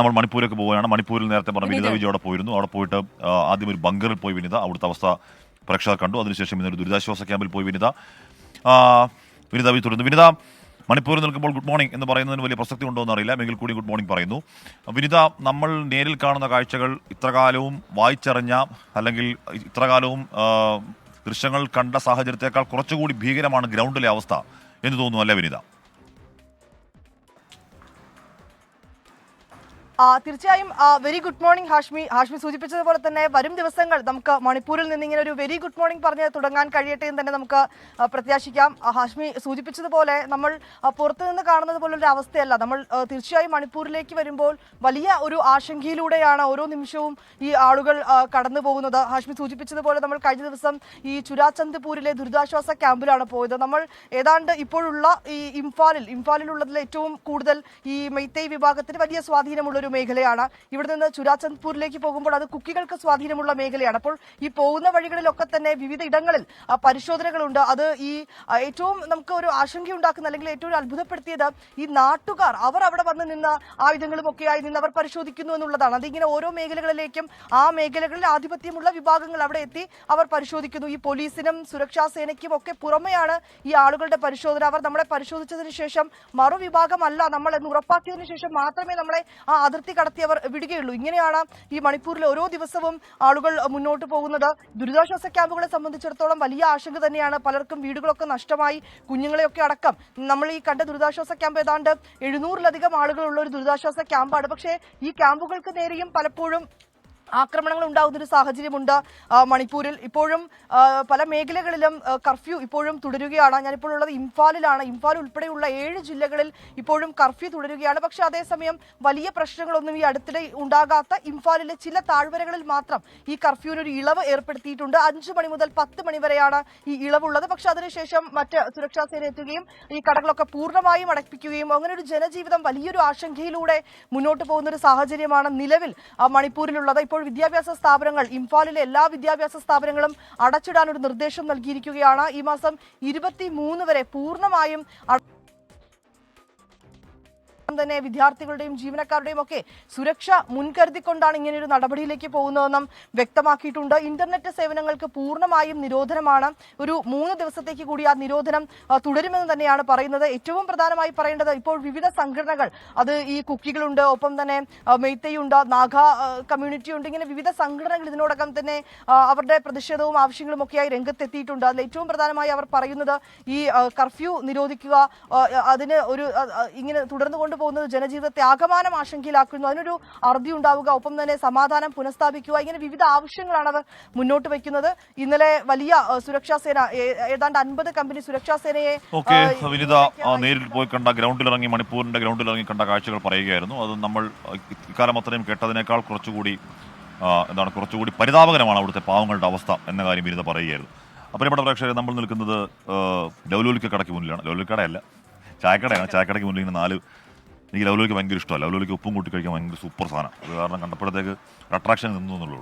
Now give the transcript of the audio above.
നമ്മൾ മണിപ്പൂരൊക്കെ പോവുകയാണ്. മണിപ്പൂരിൽ നേരത്തെ പറഞ്ഞ വിനിത. വിജയ് അവിടെ പോയിരുന്നു. അവിടെ പോയിട്ട് ആദ്യം ഒരു ബങ്കറിൽ പോയി വിനിത. അവിടുത്തെ അവസ്ഥ പ്രേക്ഷകർ കണ്ടു. അതിനുശേഷം ഇന്നൊരു ദുരിതാശ്വാസ ക്യാമ്പിൽ പോയി വിനിത. വിനിത വി തുടരുന്നു. വിനിത മണിപ്പൂരിൽ നിൽക്കുമ്പോൾ ഗുഡ് മോർണിംഗ് എന്ന് പറയുന്നതിന് വലിയ പ്രസക്തി ഉണ്ടോ എന്നറിയില്ല. എങ്കിൽ കൂടി ഗുഡ് മോർണിംഗ് പറയുന്നു. വിനിത നമ്മൾ നേരിൽ കാണുന്ന കാഴ്ചകൾ ഇത്രകാലവും വായിച്ചറിഞ്ഞ അല്ലെങ്കിൽ ഇത്രകാലവും ദൃശ്യങ്ങൾ കണ്ട സാഹചര്യത്തെക്കാൾ കുറച്ചുകൂടി ഭീകരമാണ് ഗ്രൗണ്ടിലെ അവസ്ഥ എന്ന് തോന്നുന്നു അല്ലേ വിനിത? തീർച്ചയായും very good morning Hashmi. Hashmi സൂചിപ്പിച്ചതുപോലെ തന്നെ വരും ദിവസങ്ങൾ നമുക്ക് മണിപ്പൂരിൽ നിന്ന് ഇങ്ങനെ ഒരു വെരി ഗുഡ് മോർണിംഗ് പറഞ്ഞ് തുടങ്ങാൻ കഴിയട്ടെ എന്ന് തന്നെ നമുക്ക് പ്രത്യാശിക്കാം. ഹാഷ്മി സൂചിപ്പിച്ചതുപോലെ നമ്മൾ പുറത്തു നിന്ന് കാണുന്നത് പോലെ ഒരു അവസ്ഥയല്ല. നമ്മൾ തീർച്ചയായും മണിപ്പൂരിലേക്ക് വരുമ്പോൾ വലിയ ഒരു ആശങ്കയിലൂടെയാണ് ഓരോ നിമിഷവും ഈ ആളുകൾ കടന്നു പോകുന്നത്. ഹാഷ്മി സൂചിപ്പിച്ചതുപോലെ നമ്മൾ കഴിഞ്ഞ ദിവസം ഈ ചുരാചന്ദ്പൂരിലെ ദുരിതാശ്വാസ ക്യാമ്പിലാണ് പോയത്. നമ്മൾ ഏതാണ്ട് ഇപ്പോഴുള്ള ഈ ഇംഫാലിൽ ഇംഫാലിലുള്ളതിൽ ഏറ്റവും കൂടുതൽ ഈ മെയ്തൈ വിഭാഗത്തിന് വലിയ സ്വാധീനമുള്ള ഒരു മേഖലയാണ്. ഇവിടെ നിന്ന് ചുരാചന്ദ്പൂരിലേക്ക് പോകുമ്പോൾ അത് കുക്കികൾക്ക് സ്വാധീനമുള്ള മേഖലയാണ്. അപ്പോൾ ഈ പോകുന്ന വഴികളിലൊക്കെ തന്നെ വിവിധ ഇടങ്ങളിൽ പരിശോധനകളുണ്ട്. അത് ഈ ഏറ്റവും നമുക്ക് ഒരു ആശങ്കയുണ്ടാക്കുന്ന അല്ലെങ്കിൽ ഏറ്റവും അത്ഭുതപ്പെടുത്തിയത് ഈ നാട്ടുകാർ അവർ അവിടെ വന്ന് നിന്ന് ആയുധങ്ങളും ഒക്കെയായി നിന്ന് അവർ പരിശോധിക്കുന്നു എന്നുള്ളതാണ്. അതിങ്ങനെ ഓരോ മേഖലകളിലേക്കും ആ മേഖലകളിൽ ആധിപത്യമുള്ള വിഭാഗങ്ങൾ അവിടെ എത്തി അവർ പരിശോധിക്കുന്നു. ഈ പോലീസിനും സുരക്ഷാ സേനയ്ക്കും ഒക്കെ പുറമെയാണ് ഈ ആളുകളുടെ പരിശോധന. അവർ നമ്മളെ പരിശോധിച്ചതിന് ശേഷം മറുവിഭാഗമല്ല നമ്മൾ എന്ന് ഉറപ്പാക്കിയതിനു ശേഷം മാത്രമേ നമ്മളെ ആ അതിർത്തി കടത്തിയവർ വിടുകയുള്ളൂ. ഇങ്ങനെയാണ് ഈ മണിപ്പൂരിൽ ഓരോ ദിവസവും ആളുകൾ മുന്നോട്ട് പോകുന്നത്. ദുരിതാശ്വാസ ക്യാമ്പുകളെ സംബന്ധിച്ചിടത്തോളം വലിയ ആശങ്ക തന്നെയാണ്. പലർക്കും വീടുകളൊക്കെ നഷ്ടമായി. കുഞ്ഞുങ്ങളെയൊക്കെ അടക്കം. നമ്മൾ ഈ കണ്ട ദുരിതാശ്വാസ ക്യാമ്പ് ഏതാണ്ട് എഴുന്നൂറിലധികം ആളുകളുള്ള ഒരു ദുരിതാശ്വാസ ക്യാമ്പാണ്. പക്ഷേ ഈ ക്യാമ്പുകൾക്ക് നേരെയും പലപ്പോഴും ആക്രമണങ്ങൾ ഉണ്ടാകുന്ന ഒരു സാഹചര്യമുണ്ട് മണിപ്പൂരിൽ. ഇപ്പോഴും പല മേഖലകളിലും കർഫ്യൂ ഇപ്പോഴും തുടരുകയാണ്. ഞാനിപ്പോൾ ഉള്ളത് ഇംഫാലിലാണ്. ഇംഫാൽ ഉൾപ്പെടെയുള്ള ഏഴ് ജില്ലകളിൽ ഇപ്പോഴും കർഫ്യൂ തുടരുകയാണ്. പക്ഷേ അതേസമയം വലിയ പ്രശ്നങ്ങളൊന്നും ഈ അടുത്തിടെ ഉണ്ടാകാത്ത ഇംഫാലിലെ ചില താഴ്വരകളിൽ മാത്രം ഈ കർഫ്യൂവിന് ഒരു ഇളവ് ഏർപ്പെടുത്തിയിട്ടുണ്ട്. അഞ്ചു മണി മുതൽ പത്ത് മണി വരെയാണ് ഈ ഇളവുള്ളത്. പക്ഷെ അതിനുശേഷം മറ്റ് സുരക്ഷാ സേന എത്തുകയും ഈ കടകളൊക്കെ പൂർണമായും അടപ്പിക്കുകയും അങ്ങനെ ഒരു ജനജീവിതം വലിയൊരു ആശങ്കയിലൂടെ മുന്നോട്ട് പോകുന്ന ഒരു സാഹചര്യമാണ് നിലവിൽ മണിപ്പൂരിലുള്ളത്. ഇപ്പോൾ വിദ്യാഭ്യാസ സ്ഥാപനങ്ങൾ ഇംഫാലിലെ എല്ലാ വിദ്യാഭ്യാസ സ്ഥാപനങ്ങളും അടച്ചിടാൻ ഒരു നിർദ്ദേശം നൽകിയിരിക്കുകയാണ്. ഈ മാസം ഇരുപത്തി വരെ പൂർണമായും അട- തന്നെ വിദ്യാർത്ഥികളുടെയും ജീവനക്കാരുടെയും ഒക്കെ സുരക്ഷ മുൻകരുതിക്കൊണ്ടാണ് ഇങ്ങനെ ഒരു നടപടിയിലേക്ക് പോകുന്നതെന്നും വ്യക്തമാക്കിയിട്ടുണ്ട്. ഇന്റർനെറ്റ് സേവനങ്ങൾക്ക് പൂർണമായും നിരോധനമാണ്. ഒരു മൂന്ന് ദിവസത്തേക്ക് കൂടി ആ നിരോധനം തുടരുമെന്ന് തന്നെയാണ് പറയുന്നത്. ഏറ്റവും പ്രധാനമായി പറയേണ്ടത് ഇപ്പോൾ വിവിധ സംഘടനകൾ അത് ഈ കുക്കികളുണ്ട് ഒപ്പം തന്നെ മെയ്ത്തയുണ്ട് നാഗ കമ്മ്യൂണിറ്റി ഉണ്ട് ഇങ്ങനെ വിവിധ സംഘടനകൾ ഇതിനോടകം തന്നെ അവരുടെ പ്രതിഷേധവും ആവശ്യങ്ങളും ഒക്കെയായി രംഗത്തെത്തിയിട്ടുണ്ട്. അതിൽ ഏറ്റവും പ്രധാനമായി അവർ പറയുന്നത് ഈ കർഫ്യൂ നിരോധിക്കുക അതിന് ഒരു ഇങ്ങനെ തുടർന്നു കൊണ്ടുപോകുന്നത് ജനജീവിതത്തെ ആകമാനം ആശങ്കയിലാക്കുന്നു. അതിനൊരു അറുതി ഉണ്ടാവുക ഒപ്പം തന്നെ സമാധാനം പുനഃസ്ഥാപിക്കുക ഇങ്ങനെ വിവിധ ആവശ്യങ്ങളാണ് അവർ മുന്നോട്ട് വെക്കുന്നത്. ഇന്നലെ വലിയ സുരക്ഷാ സേന ഏതാണ്ട് അൻപത് കമ്പനി സുരക്ഷാ സേനയെ വിനിത നേരിൽ പോയി കണ്ട ഗ്രൗണ്ടിൽ ഇറങ്ങി മണിപ്പൂരിന്റെ ഗ്രൗണ്ടിൽ ഇറങ്ങി കണ്ട കാഴ്ചകൾ പറയുകയായിരുന്നു. അത് നമ്മൾ ഇക്കാലം അത്രയും കേട്ടതിനേക്കാൾ കുറച്ചുകൂടി എന്താണ് കുറച്ചുകൂടി പരിതാപകരമാണ് അവിടുത്തെ പാവങ്ങളുടെ അവസ്ഥ എന്ന കാര്യം വിനിത പറയുകയായിരുന്നു. ഇവിടെ പ്രേക്ഷകരെ നമ്മൾ നിൽക്കുന്നത് ലൗലോലിക്ക കടയ്ക്ക് മുന്നിലാണ്. ലൗലോലിക്ക കടയല്ല ചായക്കടയാണ്. ചായക്കടയ്ക്ക് മുന്നിൽ ഇങ്ങനെ നാല് എനിക്ക് ലൗലോലിക്ക് ഭയങ്കര ഇഷ്ടമാണ് ലൗലോലിക്ക് ഉപ്പും കൂട്ടി കഴിക്കാൻ ഭയങ്കര സൂപ്പർ സാധനം. അത് കാരണം കണ്ടപ്പോഴത്തേക്ക് ഒരു അട്രാക്ഷൻ നിന്നു എന്നുള്ളൂ